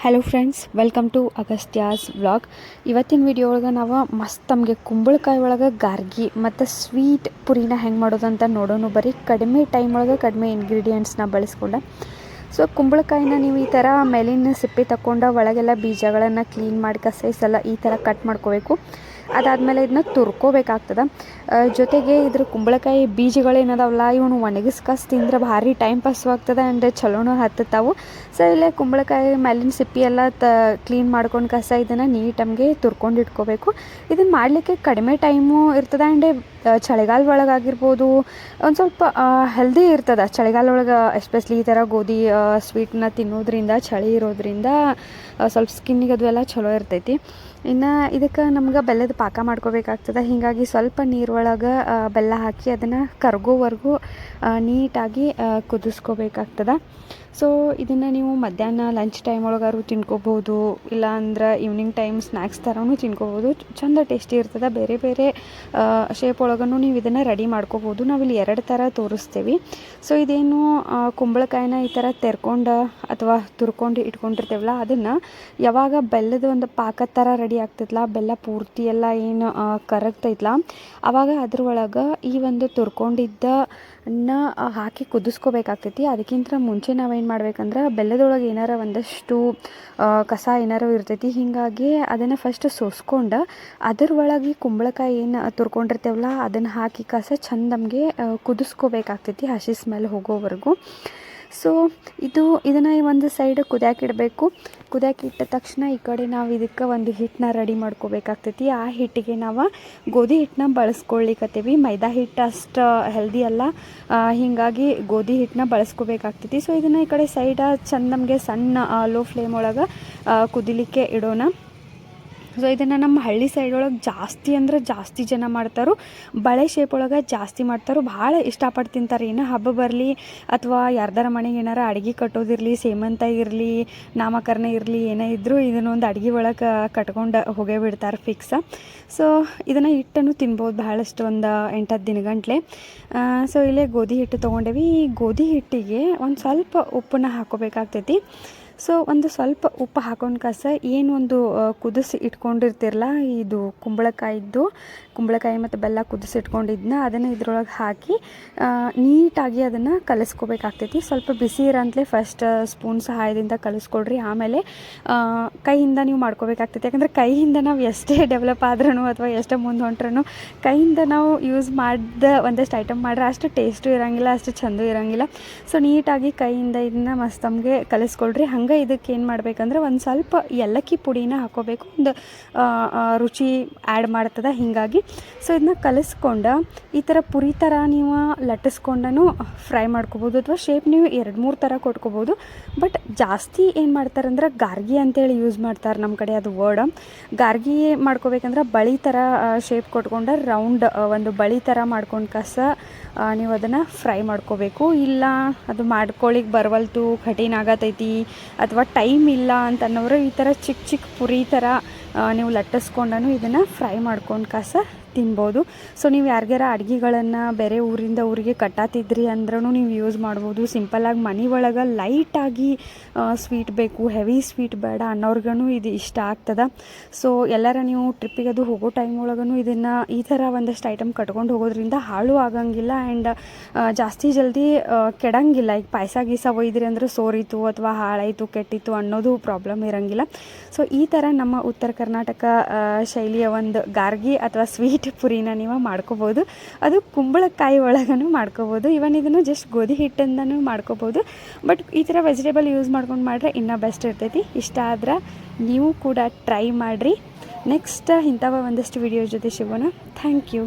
Hello friends welcome to Agastya's vlog ಇವತ್ತಿನ video ಒಳಗೆ ನಾವು ಮಸ್ತ್ ನಮಗೆ ಕುಂಬಳಕಾಯಿ ಒಳಗೆ ಗಾರ್ಗಿ ಮತ್ತು ಸ್ವೀಟ್ ಪುರಿನ ಹೆಂಗೆ ಮಾಡೋದು ಅಂತ ನೋಡೋಣ ಬರೀ ಕಡಿಮೆ ಟೈಮ್ ಒಳಗೆ ಕಡಿಮೆ ಇಂಗ್ರೀಡಿಯೆಂಟ್ಸ್ನ ಬಳಸ್ಕೊಂಡೆ. ಸೊ ಕುಂಬಳಕಾಯಿನ ನೀವು ಈ ಥರ ಮೇಲಿನ ಸಿಪ್ಪೆ ತಗೊಂಡು ಒಳಗೆಲ್ಲ ಬೀಜಗಳನ್ನು ಕ್ಲೀನ್ ಮಾಡಿ ಕಸೈಸಲ್ಲ ಈ ಥರ ಕಟ್ ಮಾಡ್ಕೋಬೇಕು. ಅದಾದಮೇಲೆ ಇದನ್ನ ತುರ್ಕೋಬೇಕಾಗ್ತದೆ. ಜೊತೆಗೆ ಇದ್ರ ಕುಂಬಳಕಾಯಿ ಬೀಜಗಳೇನದಾವಲ್ಲ ಇವನು ಒಣಗಿಸ್ಕಸ್ ತಿಂದ್ರೆ ಭಾರಿ ಟೈಮ್ ಪಾಸು ಆಗ್ತದೆ ಆ್ಯಂಡ್ ಚಲೋನು ಹತ್ತತಾವು ಸೊ ಇಲ್ಲೇ ಕುಂಬಳಕಾಯಿ ಮೇಲಿನ ಸಿಪ್ಪಿ ಎಲ್ಲ ತ ಕ್ಲೀನ್ ಮಾಡ್ಕೊಂಡು ಕಸ ಇದನ್ನು ನೀಟಮ್ಗೆ ತುರ್ಕೊಂಡು ಇಟ್ಕೋಬೇಕು. ಇದನ್ನು ಮಾಡಲಿಕ್ಕೆ ಕಡಿಮೆ ಟೈಮು ಇರ್ತದೆ ಆ್ಯಂಡ್ ಚಳಿಗಾಲ ಒಳಗಾಗಿರ್ಬೋದು ಒಂದು ಸ್ವಲ್ಪ ಹೆಲ್ದಿ ಇರ್ತದೆ. ಚಳಿಗಾಲ ಒಳಗೆ ಎಸ್ಪೆಷಲಿ ಈ ಥರ ಗೋಧಿ ಸ್ವೀಟ್ನ ತಿನ್ನೋದ್ರಿಂದ, ಚಳಿ ಇರೋದ್ರಿಂದ ಸ್ವಲ್ಪ ಸ್ಕಿನ್ನಿಗೆ ಅದು ಎಲ್ಲ ಚಲೋ ಇರ್ತೈತಿ. ಇನ್ನು ಇದಕ್ಕೆ ನಮ್ಗೆ ಬೆಲ್ಲದ ಪಾಕ ಮಾಡ್ಕೋಬೇಕಾಗ್ತದೆ. ಹೀಗಾಗಿ ಸ್ವಲ್ಪ ನೀರೊಳಗೆ ಬೆಲ್ಲ ಹಾಕಿ ಅದನ್ನು ಕರಗೋವರೆಗೂ ನೀಟಾಗಿ ಕುದಿಸ್ಕೋಬೇಕಾಗ್ತದೆ. ಸೊ ಇದನ್ನು ನೀವು ಮಧ್ಯಾಹ್ನ ಲಂಚ್ ಟೈಮ್ ಒಳಗಾರು ತಿನ್ಕೋಬೋದು ಇಲ್ಲ ಅಂದ್ರೆ ಈವ್ನಿಂಗ್ ಟೈಮ್ ಸ್ನ್ಯಾಕ್ಸ್ ಥರನೂ ತಿನ್ಕೋಬೋದು ಚಂದ ಟೇಸ್ಟಿ ಇರ್ತದೆ. ಬೇರೆ ಬೇರೆ ಶೇಪ್ ಒಳಗೂ ನೀವು ಇದನ್ನು ರೆಡಿ ಮಾಡ್ಕೋಬೋದು ನಾವಿಲ್ಲಿ ಎರಡು ಥರ ತೋರಿಸ್ತೀವಿ. ಸೊ ಇದೇನು ಕುಂಬಳಕಾಯಿನ ಈ ಥರ ತೆರ್ಕೊಂಡು ಅಥವಾ ತುರ್ಕೊಂಡು ಇಟ್ಕೊಂಡಿರ್ತೇವಲ್ಲ, ಅದನ್ನು ಯಾವಾಗ ಬೆಲ್ಲದ ಒಂದು ಪಾಕದ ಥರ ರೆಡಿ ಆಗ್ತೈತಲ್ಲ ಬೆಲ್ಲ ಪೂರ್ತಿ ಎಲ್ಲ ಏನು ಕರಗ್ತೈತಲ್ಲ ಆವಾಗ ಅದ್ರೊಳಗೆ ಈ ಒಂದು ತುರ್ಕೊಂಡಿದ್ದನ್ನ ಹಾಕಿ ಕುದಿಸ್ಕೋಬೇಕಾಗ್ತೈತಿ. ಅದಕ್ಕಿಂತ ಮುಂಚೆ ನಾವೇನು ಮಾಡ್ಬೇಕಂದ್ರೆ ಬೆಲ್ಲದೊಳಗೆ ಏನಾರ ಒಂದಷ್ಟು ಕಸ ಏನಾರು ಇರ್ತೈತಿ, ಹೀಗಾಗಿ ಅದನ್ನು ಫಸ್ಟ್ ಸೋಸ್ಕೊಂಡು ಅದ್ರ ಒಳಗೆ ಕುಂಬಳಕಾಯಿ ಏನು ತುರ್ಕೊಂಡಿರ್ತೇವಲ್ಲ, ಅದನ್ನು ಹಾಕಿ ಕಸ ಚಂದ ನಮಗೆ ಕುದಿಸ್ಕೋಬೇಕಾಗ್ತೈತಿ, ಹಸಿ ಸ್ಮೆಲ್ ಹೋಗೋವರೆಗೂ. ಸೊ ಇದು, ಇದನ್ನು ಒಂದು ಸೈಡ್ ಕುದಿಯಾಕಿಡಬೇಕು ಕುದಿಯಾಕಿಟ್ಟ ತಕ್ಷಣ ಈ ಕಡೆ ನಾವು ಇದಕ್ಕೆ ಒಂದು ಹಿಟ್ಟನ್ನ ರೆಡಿ ಮಾಡ್ಕೋಬೇಕಾಗ್ತೈತಿ. ಆ ಹಿಟ್ಟಿಗೆ ನಾವು ಗೋಧಿ ಹಿಟ್ಟನ್ನ ಬಳಸ್ಕೊಳ್ಳಿಕತ್ತೀವಿ ಮೈದಾ ಹಿಟ್ಟು ಅಷ್ಟು ಹೆಲ್ದಿ ಅಲ್ಲ. ಹೀಗಾಗಿ ಗೋಧಿ ಹಿಟ್ಟನ್ನ ಬಳಸ್ಕೋಬೇಕಾಗ್ತೈತಿ. ಸೊ ಇದನ್ನು ಈ ಕಡೆ ಸೈಡ ಚಂದ ನಮಗೆ ಸಣ್ಣ ಲೋ ಫ್ಲೇಮ್ ಒಳಗೆ ಕುದಿಲಿಕ್ಕೆ ಇಡೋಣ. ಸೊ ಇದನ್ನು ನಮ್ಮ ಹಳ್ಳಿ ಸೈಡ್ ಒಳಗೆ ಜಾಸ್ತಿ ಅಂದ್ರೆ ಜಾಸ್ತಿ ಜನ ಮಾಡ್ತಾರೋ. ಬಳೆ ಶೇಪ್ ಒಳಗೆ ಜಾಸ್ತಿ ಮಾಡ್ತಾರೋ. ಭಾಳ ಇಷ್ಟಪಟ್ಟು ತಿಂತಾರೆ. ಏನೋ ಹಬ್ಬ ಬರಲಿ ಅಥವಾ ಯಾರ್ದಾರ ಮನೆಗೆ ಏನಾರ ಅಡುಗೆ ಕಟ್ಟೋದಿರಲಿ, ಸೇಮಂತ ಇರಲಿ, ನಾಮಕರಣ ಇರಲಿ, ಏನೇ ಇದ್ದರೂ ಇದನ್ನೊಂದು ಅಡುಗೆ ಒಳಗೆ ಕಟ್ಕೊಂಡು ಹೋಗೇ ಬಿಡ್ತಾರೆ ಫಿಕ್ಸ ಸೊ ಇದನ್ನು ಹಿಟ್ಟನ್ನು ತಿನ್ಬೋದು ಭಾಳಷ್ಟು ಒಂದು ಎಂಟತ್ತು ದಿನಗಂಟ್ಲೆ. ಸೊ ಇಲ್ಲೇ ಗೋಧಿ ಹಿಟ್ಟು ತೊಗೊಂಡೇವಿ. ಈ ಗೋಧಿ ಹಿಟ್ಟಿಗೆ ಒಂದು ಸ್ವಲ್ಪ ಉಪ್ಪನ್ನ ಹಾಕೋಬೇಕಾಗ್ತೈತಿ. ಸೊ, ಒಂದು ಸ್ವಲ್ಪ ಉಪ್ಪು ಹಾಕೊಂಡು ಕಸ, ಏನು ಒಂದು ಕುದಿಸಿ ಇಟ್ಕೊಂಡಿರ್ತಿರಲ್ಲ, ಇದು ಕುಂಬಳಕಾಯಿದ್ದು ಕುಂಬಳಕಾಯಿ ಮತ್ತು ಬೆಲ್ಲ ಕುದಿಸಿ ಇಟ್ಕೊಂಡಿದ್ನ, ಅದನ್ನು ಇದ್ರೊಳಗೆ ಹಾಕಿ ನೀಟಾಗಿ ಅದನ್ನು ಕಲಿಸ್ಕೋಬೇಕಾಗ್ತೈತಿ. ಸ್ವಲ್ಪ ಬಿಸಿ ಇರಂತಲೇ ಫಸ್ಟ್ ಸ್ಪೂನ್ ಸಹಾಯದಿಂದ ಕಲಿಸ್ಕೊಡ್ರಿ ಆಮೇಲೆ ಕೈಯಿಂದ ನೀವು ಮಾಡ್ಕೋಬೇಕಾಗ್ತೈತಿ. ಯಾಕಂದರೆ ಕೈಯಿಂದ ನಾವು ಎಷ್ಟೇ ಡೆವಲಪ್ ಆದ್ರೂ ಅಥವಾ ಎಷ್ಟೇ ಮುಂದೆ ಹೊಂಟ್ರೂ ಕೈಯಿಂದ ನಾವು ಯೂಸ್ ಮಾಡಿದ ಒಂದಷ್ಟು ಐಟಮ್ ಮಾಡ್ರೆ ಅಷ್ಟು ಟೇಸ್ಟು ಇರೋಂಗಿಲ್ಲ, ಅಷ್ಟು ಚಂದ ಇರೋಂಗಿಲ್ಲ. ಸೊ, ನೀಟಾಗಿ ಕೈಯಿಂದ ಇದನ್ನ ಮಸ್ತ್ ನಮಗೆ ಕಲಿಸ್ಕೊಳ್ರಿ. ಹಂಗೆ ಇದಕ್ಕೆ ಏನು ಮಾಡ್ಬೇಕಂದ್ರೆ ಒಂದು ಸ್ವಲ್ಪ ಏಲಕ್ಕಿ ಪುಡಿನ ಹಾಕೋಬೇಕು. ಒಂದು ರುಚಿ ಆ್ಯಡ್ ಮಾಡ್ತದೆ ಹೀಗಾಗಿ. ಸೊ ಇದನ್ನ ಕಲಿಸ್ಕೊಂಡು ಈ ಥರ ಪುರಿ ಥರ ನೀವು ಲಟ್ಟಿಸ್ಕೊಂಡೂ ಫ್ರೈ ಮಾಡ್ಕೋಬೋದು ಅಥವಾ ಶೇಪ್ ನೀವು ಎರಡು, ಮೂರು ಥರ ಕೊಟ್ಕೋಬೋದು. ಬಟ್ ಜಾಸ್ತಿ ಏನು ಮಾಡ್ತಾರಂದ್ರೆ ಗಾರ್ಗಿ ಅಂತೇಳಿ ಯೂಸ್ ಮಾಡ್ತಾರೆ ನಮ್ಮ ಕಡೆ ಅದು ವರ್ಡ್ ಗಾರ್ಗಿ ಮಾಡ್ಕೋಬೇಕಂದ್ರೆ ಬಳಿ ಥರ ಶೇಪ್ ಕೊಟ್ಕೊಂಡು ರೌಂಡ್ ಒಂದು ಬಳಿ ಥರ ಮಾಡ್ಕೊಂಡು ಕಸ ನೀವು ಅದನ್ನು ಫ್ರೈ ಮಾಡ್ಕೋಬೇಕು. ಇಲ್ಲ, ಅದು ಮಾಡ್ಕೊಳ್ಳಿಕ್ಕೆ ಬರವಲ್ತು, ಕಠಿಣ ಆಗತೈತಿ, ಅಥವಾ ಟೈಮ್ ಇಲ್ಲ ಅಂತ ಅನ್ನೋರು ಈ ಥರ ಚಿಕ್ಕ ಚಿಕ್ಕ ಪುರಿ ಥರ ನೀವು ಲಟ್ಟಿಸ್ಕೊಂಡು ಇದನ್ನು ಫ್ರೈ ಮಾಡ್ಕೊಂಡು ಕಾಸ ತಿನ್ಬೋದು. ಸೊ ನೀವು ಯಾರಿಗಾರ ಅಡುಗೆಗಳನ್ನು ಬೇರೆ ಊರಿಂದ ಊರಿಗೆ ಕಟ್ಟಾತಿದ್ರಿ ಅಂದ್ರೂ ನೀವು ಯೂಸ್ ಮಾಡ್ಬೋದು. ಸಿಂಪಲ್ಲಾಗಿ ಮನೆ ಒಳಗೆ ಲೈಟಾಗಿ ಸ್ವೀಟ್ ಬೇಕು ಹೆವಿ ಸ್ವೀಟ್ ಬೇಡ ಅನ್ನೋರ್ಗೂ ಇದು ಇಷ್ಟ ಆಗ್ತದೆ. ಸೊ ಎಲ್ಲರ ನೀವು ಟ್ರಿಪ್ಪಿಗೆ ಅದು ಹೋಗೋ ಟೈಮ್ ಒಳಗೂ ಇದನ್ನು ಈ ಥರ ಒಂದಷ್ಟು ಐಟಮ್ ಕಟ್ಕೊಂಡು ಹೋಗೋದ್ರಿಂದ ಹಾಳು ಆಗಂಗಿಲ್ಲ ಆ್ಯಂಡ್ ಜಾಸ್ತಿ ಜಲ್ದಿ ಕೆಡಂಗಿಲ್ಲ. ಈಗ ಪಾಯಸ ಗೀಸ ಒಯ್ದ್ರಿ ಅಂದ್ರೆ ಸೋರಿತು ಅಥವಾ ಹಾಳಾಯಿತು, ಕೆಟ್ಟಿತ್ತು ಅನ್ನೋದು ಪ್ರಾಬ್ಲಮ್ ಇರಂಗಿಲ್ಲ. ಸೊ ಈ ಥರ ನಮ್ಮ ಉತ್ತರ ಕರ್ನಾಟಕ ಶೈಲಿಯ ಒಂದು ಗಾರ್ಗಿ ಅಥವಾ ಸ್ವೀಟ್ ಪುರಿನ ನೀವು ಮಾಡ್ಕೋಬೋದು. ಅದು ಕುಂಬಳಕಾಯಿ ಒಳಗೂ ಮಾಡ್ಕೋಬೋದು. ಇವನ್ ಇದನ್ನು ಜಸ್ಟ್ ಗೋಧಿ ಹಿಟ್ಟಿಂದನೂ ಮಾಡ್ಕೋಬೋದು. ಬಟ್ ಈ ಥರ ವೆಜಿಟೇಬಲ್ ಯೂಸ್ ಮಾಡ್ಕೊಂಡು ಮಾಡಿದ್ರೆ ಇನ್ನೂ ಬೆಸ್ಟ್ ಇರ್ತೈತಿ. ಇಷ್ಟ ಆದ್ರೆ ನೀವು ಕೂಡ ಟ್ರೈ ಮಾಡಿರಿ. ನೆಕ್ಸ್ಟ್ ಇಂಥವ ಒಂದಷ್ಟು ವಿಡಿಯೋ ಜೊತೆ ಸಿಗೋಣ. Thank you